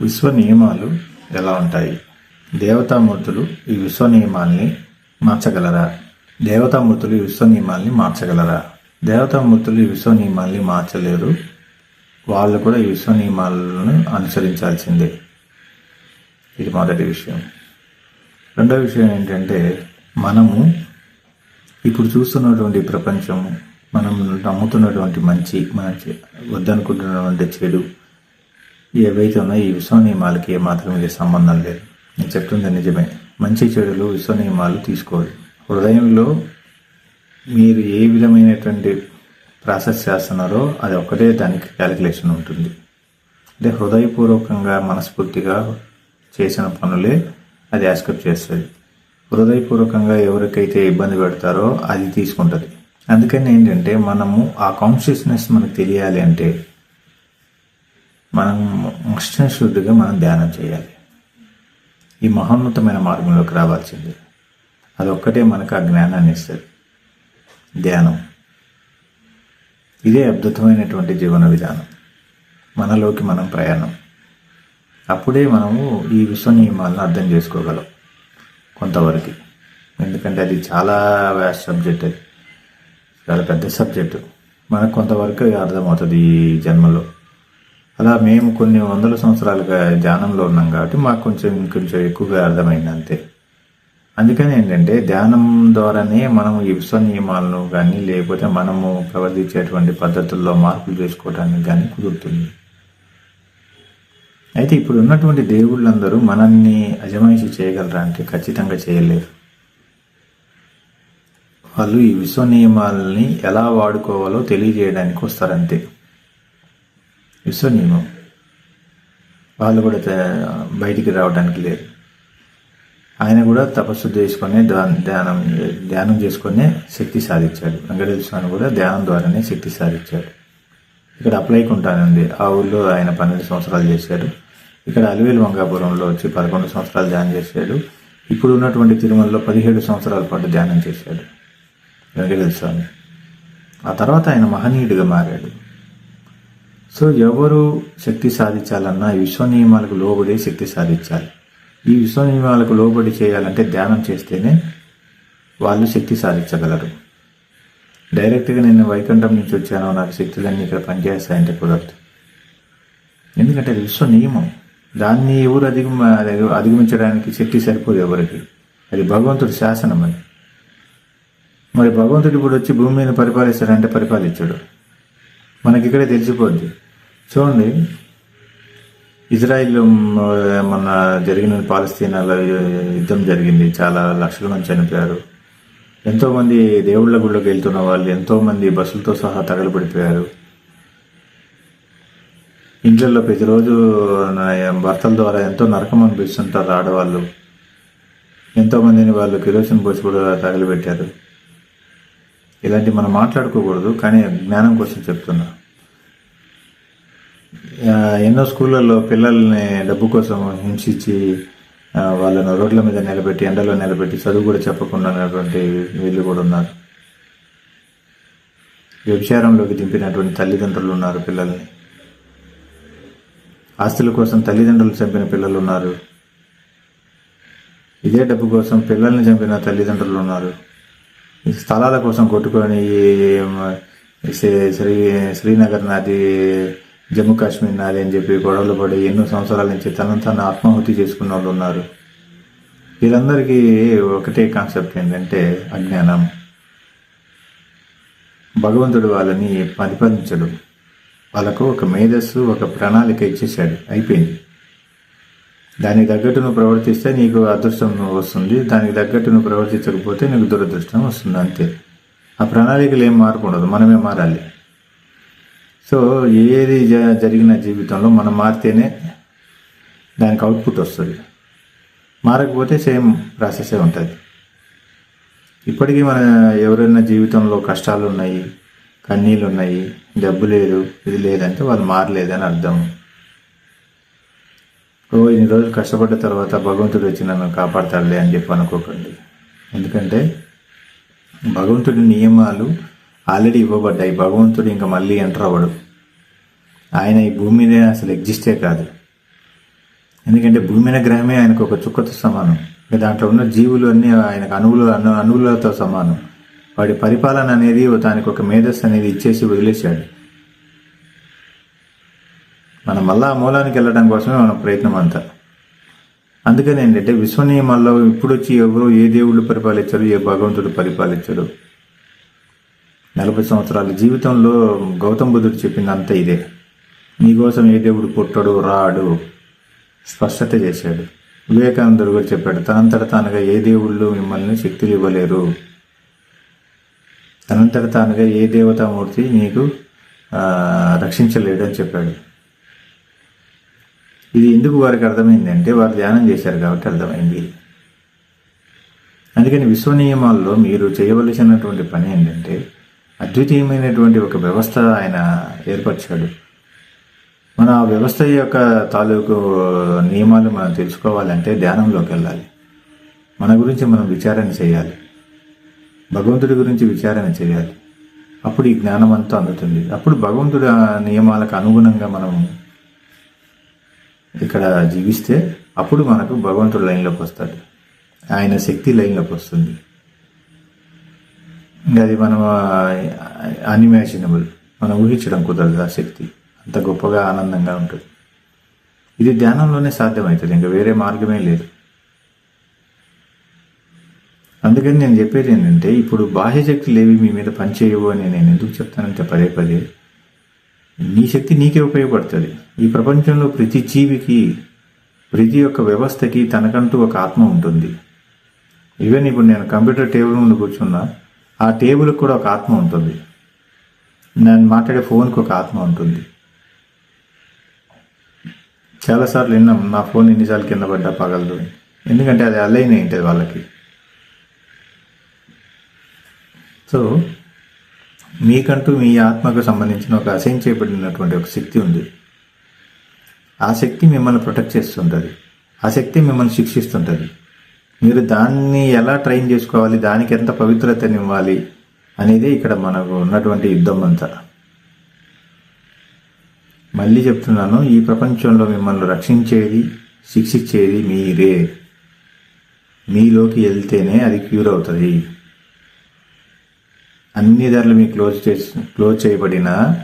విశ్వ నియమాలు ఎలా ఉంటాయి? దేవతామూర్తులు ఈ విశ్వ నియమాల్ని మార్చగలరా? దేవతామూర్తులు ఈ విశ్వ నియమాల్ని మార్చగలరా? దేవతామూర్తులు ఈ విశ్వ నియమాల్ని మార్చలేరు. వాళ్ళు కూడా ఈ విశ్వ నియమాలను అనుసరించాల్సిందే. ఇది మొదటి విషయం. రెండో విషయం ఏంటంటే మనము ఇప్పుడు చూస్తున్నటువంటి ప్రపంచం మనం నమ్ముతున్నటువంటి మంచి మంచి వద్దనుకుంటున్నటువంటి చెడు ఏవైతే ఉన్నాయో ఈ విశ్వ నియమాలకి ఏమాత్రం ఇది సంబంధం లేదు. నేను చెప్తుంది నిజమే. మంచి చెడులు విశ్వ నియమాలు తీసుకోవాలి హృదయంలో మీరు ఏ విధమైనటువంటి ప్రాసెస్ చేస్తున్నారో అది ఒకటే దానికి క్యాలిక్యులేషన్ ఉంటుంది. అంటే హృదయపూర్వకంగా మనస్ఫూర్తిగా చేసిన పనులే అది యాస్కప్ చేస్తుంది. హృదయపూర్వకంగా ఎవరికైతే ఇబ్బంది పెడతారో అది తీసుకుంటుంది. అందుకని ఏంటంటే మనము ఆ కాన్షియస్నెస్ మనకు తెలియాలి అంటే మనం శుద్ధిగా మనం ధ్యానం చేయాలి. ఈ మహోన్నతమైన మార్గంలోకి రావాల్సింది. అదొక్కటే మనకు ఆ జ్ఞానాన్ని ఇస్తుంది. ధ్యానం. ఇదే అద్భుతమైనటువంటి జీవన విధానం. మనలోకి మనం ప్రయాణం. అప్పుడే మనము ఈ విశ్వ నియమాలను అర్థం చేసుకోగలం కొంతవరకు. ఎందుకంటే అది చాలా వ్యాస్ట్ సబ్జెక్ట్ అది. చాలా పెద్ద సబ్జెక్టు మనకు కొంతవరకు అర్థమవుతుంది ఈ జన్మలో. అలా మేము కొన్ని వందల సంవత్సరాలుగా ధ్యానంలో ఉన్నాం కాబట్టి మాకు కొంచెం కొంచెం ఎక్కువగా అర్థమైంది అంతే. అందుకని ఏంటంటే ధ్యానం ద్వారానే మనం ఈ విశ్వ నియమాలను కానీ లేకపోతే మనము ప్రవర్తించేటువంటి పద్ధతుల్లో మార్పులు చేసుకోవడానికి కానీ కుదురుతుంది. అయితే ఇప్పుడు ఉన్నటువంటి దేవుళ్ళందరూ మనల్ని అజమాయిషి చేయగలరా అంటే ఖచ్చితంగా చేయలేరు. వాళ్ళు ఈ విశ్వ నియమాలని ఎలా వాడుకోవాలో తెలియజేయడానికి వస్తారంతే. విశ్వనియమం? వాళ్ళు కూడా బయటికి రావడానికి లేరు. ఆయన కూడా తపస్సు చేసుకొని ధ్యానం ధ్యానం ధ్యానం చేసుకునే శక్తి సాధించాడు. వెంకటేశ్వర స్వామి కూడా ధ్యానం ద్వారానే శక్తి సాధించాడు. ఇక్కడ అప్లైకి ఉంటానండి ఆ ఊళ్ళో ఆయన పన్నెండు సంవత్సరాలు చేశాడు. ఇక్కడ అలివేలు మంగాపురంలో వచ్చి పదకొండు సంవత్సరాలు ధ్యానం చేశాడు. ఇప్పుడు ఉన్నటువంటి తిరుమలలో పదిహేడు సంవత్సరాల పాటు ధ్యానం చేశాడు వెంకటేశ్వర స్వామి. ఆ తర్వాత ఆయన మహనీయుడిగా మారాడు. సో ఎవరు శక్తి సాధించాలన్నా ఈ విశ్వ నియమాలకు లోబడి శక్తి సాధించాలి. ఈ విశ్వ నియమాలకు లోబడి చేయాలంటే ధ్యానం చేస్తేనే వాళ్ళు శక్తి సాధించగలరు. డైరెక్ట్గా నేను వైకుంఠం నుంచి వచ్చాను నాకు శక్తులన్నీ ఇక్కడ పనిచేస్తాయంటే కుదరదు. ఎందుకంటే అది విశ్వ నియమం దాన్ని ఎవరు అధిగమ అధిగమించడానికి శక్తి సరిపోదు ఎవరికి. అది భగవంతుడి శాసనం అది. మరి భగవంతుడు ఇప్పుడు వచ్చి భూమి మీద పరిపాలిస్తాడంటే పరిపాలించడు. మనకి ఇక్కడే తెలిసిపోద్ది. చూడండి. ఇజ్రాయిల్ మన జరిగిన పాలస్తీనాలో యుద్ధం జరిగింది. చాలా లక్షల మంది చనిపోయారు. ఎంతోమంది దేవుళ్ళ గుళ్ళకి వెళ్తున్న వాళ్ళు ఎంతోమంది బస్సులతో సహా తగలబడిపోయారు ఇంట్లో ప్రతిరోజు భర్తల ద్వారా ఎంతో నరకం అనిపిస్తుంటారు ఆడవాళ్ళు. ఎంతోమందిని వాళ్ళు కిరోసిన్ పోసి కూడా తగలబెట్టారు. ఇలాంటి మనం మాట్లాడుకోకూడదు కానీ జ్ఞానం కోసం చెప్తున్నా. ఎన్నో స్కూళ్ళల్లో పిల్లల్ని డబ్బు కోసం హింసించి వాళ్ళను రోడ్ల మీద నిలబెట్టి ఎండలో నిలబెట్టి చదువు కూడా చెప్పకుండా ఉన్నటువంటి వీళ్ళు కూడా ఉన్నారు. వ్యభిచారంలోకి దింపినటువంటి తల్లిదండ్రులు ఉన్నారు పిల్లల్ని. ఆస్తుల కోసం తల్లిదండ్రులు చంపిన పిల్లలు ఉన్నారు. ఇదే డబ్బు కోసం పిల్లల్ని చంపిన తల్లిదండ్రులు ఉన్నారు. ఈ స్థలాల కోసం కొట్టుకొని శ్రీ- శ్రీనగర్ నాటి జమ్మూ కాశ్మీర్ నాలి అని చెప్పి గొడవలు పడి ఎన్నో సంవత్సరాల నుంచి తనను తాను ఆత్మాహుతి చేసుకున్న వాళ్ళు ఉన్నారు. వీళ్ళందరికీ ఒకటే కాన్సెప్ట్ ఏంటంటే అజ్ఞానం. భగవంతుడు వాళ్ళని పరిపాలించడు వాళ్ళకు ఒక మేధస్సు ఒక ప్రణాళిక ఇచ్చేశాడు. అయిపోయింది. దానికి తగ్గట్టు నువ్వు ప్రవర్తిస్తే నీకు అదృష్టం వస్తుంది. దానికి తగ్గట్టు నువ్వు ప్రవర్తించకపోతే నీకు దురదృష్టం వస్తుంది అంతే. ఆ ప్రణాళికలు ఏం మార్పు ఉండదు. మనమే మారాలి. సో ఏది జ- జరిగిన జీవితంలో మనం మారితేనే దానికి అవుట్పుట్ వస్తుంది. మారకపోతే సేమ్ ప్రాసెసే ఉంటుంది. ఇప్పటికీ మన ఎవరైనా జీవితంలో కష్టాలు ఉన్నాయి కన్నీళ్ళు ఉన్నాయి డబ్బు లేదు ఇది లేదంటే వాళ్ళు మారలేదని అర్థం. ఓ ఇన్ని రోజులు కష్టపడ్డ తర్వాత భగవంతుడు వచ్చి నన్ను కాపాడతాడులే అని చెప్పి అనుకోకండి. ఎందుకంటే భగవంతుడి నియమాలు ఆల్రెడీ ఇవ్వబడ్డాయి. భగవంతుడు ఇంకా మళ్ళీ ఎంటర్ అవ్వడు. ఆయన ఈ భూమి మీద అసలు ఎగ్జిస్టే కాదు. ఎందుకంటే భూమి మీద గ్రహమే ఆయనకు ఒక చుక్కతో సమానం. దాంట్లో ఉన్న జీవులు అన్నీ ఆయనకు అణువులు అణు అణువులతో సమానం. వాడి పరిపాలన అనేది దానికి ఒక మేధస్సు అనేది ఇచ్చేసి వదిలేశాడు. మనం మళ్ళా ఆ మూలానికి వెళ్ళడం కోసమే మన ప్రయత్నం అంతా. అందుకని ఏంటంటే విశ్వనీయమాల్లో ఇప్పుడు వచ్చి ఎవరు ఏ దేవుళ్ళు పరిపాలించరు ఏ భగవంతుడు పరిపాలించారు నలభై సంవత్సరాల జీవితంలో గౌతమ్ బుద్ధుడు చెప్పిందంతా ఇదే. నీకోసం ఏ దేవుడు పుట్టడు రాడు? స్పష్టత చేశాడు. వివేకానందుడు కూడా చెప్పాడు తనంతట తానుగా ఏ దేవుళ్ళు మిమ్మల్ని శక్తులు ఇవ్వలేరు. తనంతట తానుగా ఏ దేవతామూర్తి నీకు రక్షించలేడు అని చెప్పాడు. ఇది ఎందుకు వారికి అర్థమైంది అంటే వారు ధ్యానం చేశారు కాబట్టి అర్థమైంది. అందుకని విశ్వ నియమాల్లో మీరు చేయవలసినటువంటి పని ఏంటంటే అద్వితీయమైనటువంటి ఒక వ్యవస్థ ఆయన ఏర్పరిచాడు. మన ఆ వ్యవస్థ యొక్క తాలూకు నియమాలు మనం తెలుసుకోవాలంటే ధ్యానంలోకి వెళ్ళాలి. మన గురించి మనం విచారణ చేయాలి. భగవంతుడి గురించి విచారణ చేయాలి. అప్పుడు ఈ జ్ఞానం అంతా అందుతుంది. అప్పుడు భగవంతుడి నియమాలకు అనుగుణంగా మనం ఇక్కడ జీవిస్తే అప్పుడు మనకు భగవంతుడు లైన్లోకి వస్తాడు. ఆయన శక్తి లైన్లోకి వస్తుంది. అది మనం అన్ఇమాజినబుల్ మనం ఊహించడం కుదరదు ఆ శక్తి. అంత గొప్పగా ఆనందంగా ఉంటుంది. ఇది ధ్యానంలోనే సాధ్యమవుతుంది. ఇంకా వేరే మార్గమే లేదు. అందుకని నేను చెప్పేది ఏంటంటే ఇప్పుడు బాహ్య శక్తులు ఏవి మీ మీద పనిచేయవు అని నేను ఎందుకు చెప్తానంటే పదే పదే నీ శక్తి నీకే ఉపయోగపడుతుంది. ఈ ప్రపంచంలో ప్రతి జీవికి ప్రతి ఒక్క వ్యవస్థకి తనకంటూ ఒక ఆత్మ ఉంటుంది. ఈవెన్ ఇప్పుడు నేను కంప్యూటర్ టేబుల్ ముందు కూర్చున్నా ఆ టేబుల్కి కూడా ఒక ఆత్మ ఉంటుంది. నేను మాట్లాడే ఫోన్కి ఒక ఆత్మ ఉంటుంది. చాలాసార్లు విన్నాం నా ఫోన్ ఎన్నిసార్లు కింద పడ్డా పగలదు ఎందుకంటే అది అలైన్ ఉంటుంది వాళ్ళకి. సో మీకంటూ మీ ఆత్మకు సంబంధించిన ఒక అసైన్ చేయబడినటువంటి ఒక శక్తి ఉంది. ఆ శక్తి మిమ్మల్ని ప్రొటెక్ట్ చేస్తుంటుంది. ఆ శక్తి మిమ్మల్ని శిక్షిస్తుంటుంది. మీరు దాన్ని ఎలా ట్రైన్ చేసుకోవాలి? దానికి ఎంత పవిత్రతనివ్వాలి అనేది ఇక్కడ మనకు ఉన్నటువంటి యుద్ధం అంతా. మళ్ళీ చెప్తున్నాను ఈ ప్రపంచంలో మిమ్మల్ని రక్షించేది శిక్షించేది మీరే. మీలోకి వెళ్తేనే అది క్యూర్ అవుతుంది. అన్ని ధరలు మీ క్లోజ్ చేసి క్లోజ్ చేయబడిన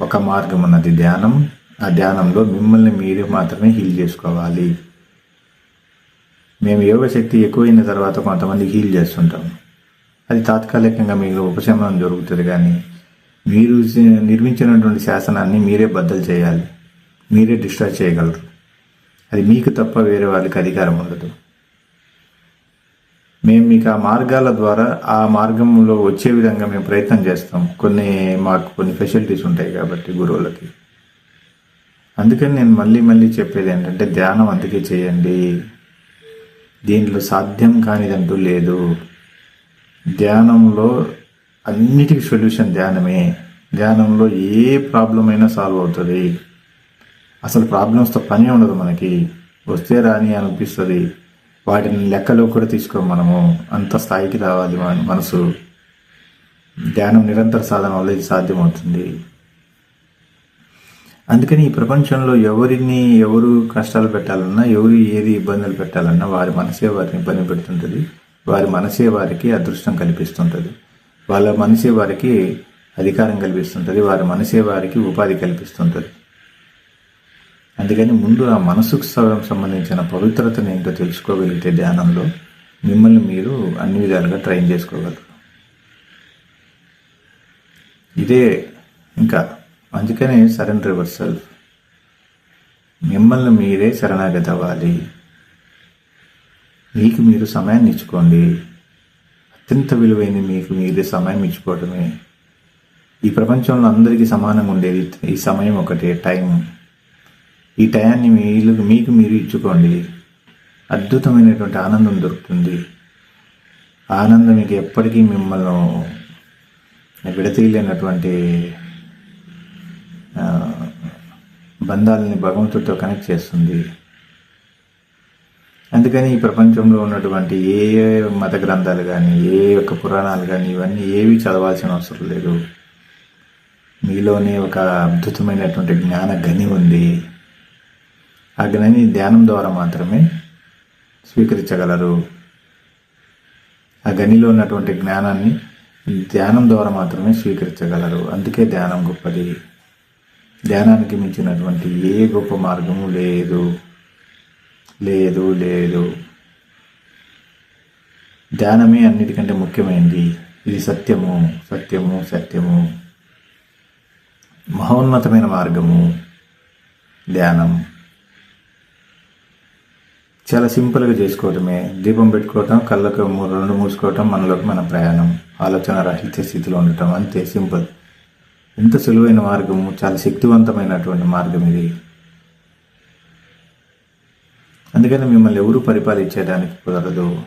ఒక మార్గం ఉన్నది ధ్యానం. ఆ ధ్యానంలో మిమ్మల్ని మీరు మాత్రమే హీల్ చేసుకోవాలి. మేము యోగ శక్తి ఎక్కువైన తర్వాత కొంతమంది హీల్ చేస్తుంటాం అది తాత్కాలికంగా మీకు ఉపశమనం జరుగుతుంది కానీ మీరు నిర్మించినటువంటి శాసనాన్ని మీరే బద్దలు చేయాలి. మీరే డిస్ట్రాయ్ చేయగలరు. అది మీకు తప్ప వేరే వాళ్ళకి అధికారం ఉండదు. మేము మీకు ఆ మార్గాల ద్వారా ఆ మార్గంలో వచ్చే విధంగా మేము ప్రయత్నం చేస్తాం. కొన్ని మాకు కొన్ని ఫెసిలిటీస్ ఉంటాయి కాబట్టి గురువులకి. అందుకని నేను మళ్ళీ మళ్ళీ చెప్పేది ఏంటంటే ధ్యానం అందుకే చేయండి. దీంట్లో సాధ్యం కానిదంటూ లేదు. ధ్యానంలో అన్నిటికీ సొల్యూషన్ ధ్యానమే. ధ్యానంలో ఏ ప్రాబ్లం అయినా సాల్వ్ అవుతుంది. అసలు ప్రాబ్లమ్స్తో పని ఉండదు మనకి. వస్తే రాని అనిపిస్తుంది. వాటిని లెక్కలో కూడా తీసుకోం మనము. అంత స్థాయికి రావాలి మన మనసు. ధ్యానం నిరంతర సాధన వల్ల ఇది సాధ్యమవుతుంది. అందుకని ఈ ప్రపంచంలో ఎవరిని ఎవరు కష్టాలు పెట్టాలన్నా ఎవరు ఏది ఇబ్బందులు పెట్టాలన్నా వారి మనసే వారిని ఇబ్బంది పెడుతుంటుంది. వారి మనసే వారికి అదృష్టం కల్పిస్తుంటుంది. వాళ్ళ మనసే వారికి అధికారం కల్పిస్తుంటుంది. వారి మనసే వారికి ఉపాధి కల్పిస్తుంటుంది. అందుకని ముందు ఆ మనసుకు స- సంబంధించిన పవిత్రతను ఏంటో తెలుసుకోగలిగితే ధ్యానంలో మిమ్మల్ని మీరు అన్ని విధాలుగా ట్రైన్ చేసుకోగలరు. ఇదే ఇంకా అందుకనే సరెండర్ యువర్ సెల్ఫ్. మిమ్మల్ని మీరే శరణాగతి అవ్వాలి మీకు మీరు సమయాన్ని ఇచ్చుకోండి. అత్యంత విలువైన మీకు మీరే సమయం ఇచ్చుకోవడమే ఈ ప్రపంచంలో అందరికీ సమానంగా ఉండేది ఈ సమయం ఒకటే టైం. ఈ టయాన్ని మీరు మీకు మీరు ఇచ్చుకోండి. అద్భుతమైనటువంటి ఆనందం దొరుకుతుంది. ఆనందం మీకు ఎప్పటికీ మిమ్మల్ని విడతీయలేనటువంటి ఆ, బంధాలని భగవంతుడితో కనెక్ట్ చేస్తుంది. అందుకని ఈ ప్రపంచంలో ఉన్నటువంటి ఏ మత గ్రంథాలు కానీ ఏ యొక్క పురాణాలు కానీ ఇవన్నీ ఏవి చదవాల్సిన అవసరం లేదు. మీలోనే ఒక అద్భుతమైనటువంటి జ్ఞాన గని ఉంది. ఆ గని ధ్యానం ద్వారా మాత్రమే స్వీకరించగలరు. ఆ గనిలో ఉన్నటువంటి జ్ఞానాన్ని ధ్యానం ద్వారా మాత్రమే స్వీకరించగలరు. అందుకే ధ్యానం గొప్పది. ధ్యానానికి మించినటువంటి ఏ గొప్ప మార్గము లేదు. లేదు లేదు. ధ్యానమే అన్నిటికంటే ముఖ్యమైనది ఇది సత్యము సత్యము సత్యము. మహోన్నతమైన మార్గము ధ్యానం. చాలా సింపుల్గా చేసుకోవటమే. దీపం పెట్టుకోవటం కళ్ళకు రెండు మూసుకోవటం మనలోకి మన ప్రయాణం ఆలోచన రహిత స్థితిలో ఉండటం అంతే. సింపుల్. ఎంత సులువైన మార్గము చాలా శక్తివంతమైనటువంటి మార్గం ఇది. అందుకని మిమ్మల్ని ఎవరు పరిపాలించడానికి కుదరదు.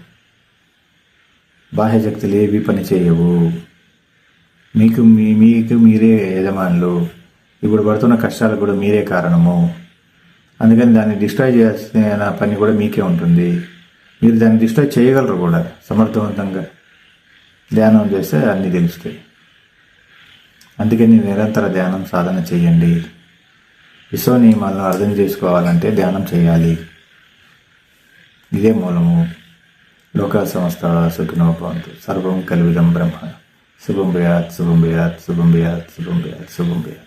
బాహ్య శక్తులు ఏవి పని చేయవు. మీకు మీ మీకు మీరే యజమానులు. ఇప్పుడు పడుతున్న కష్టాలకు కూడా మీరే కారణము. అందుకని దాన్ని డిస్ట్రాయ్ చేయాల్సిన పని కూడా మీకే ఉంటుంది. మీరు దాన్ని డిస్ట్రాయ్ చేయగలరు కూడా సమర్థవంతంగా. ధ్యానం చేస్తే అన్నీ తెలుస్తాయి. అందుకని నిరంతర ధ్యానం సాధన చేయండి. విశ్వ నియమాలను అర్థం చేసుకోవాలంటే ధ్యానం చేయాలి. ఇదే మూలము. లోకా సంస్థ సుఖినో భవంతు. సర్వం కలివిదం బ్రహ్మ. శుభం భయాత్ శుభం భయాత్ శుభం భయాత్ శుభం భయాత్ శుభం భయాత్.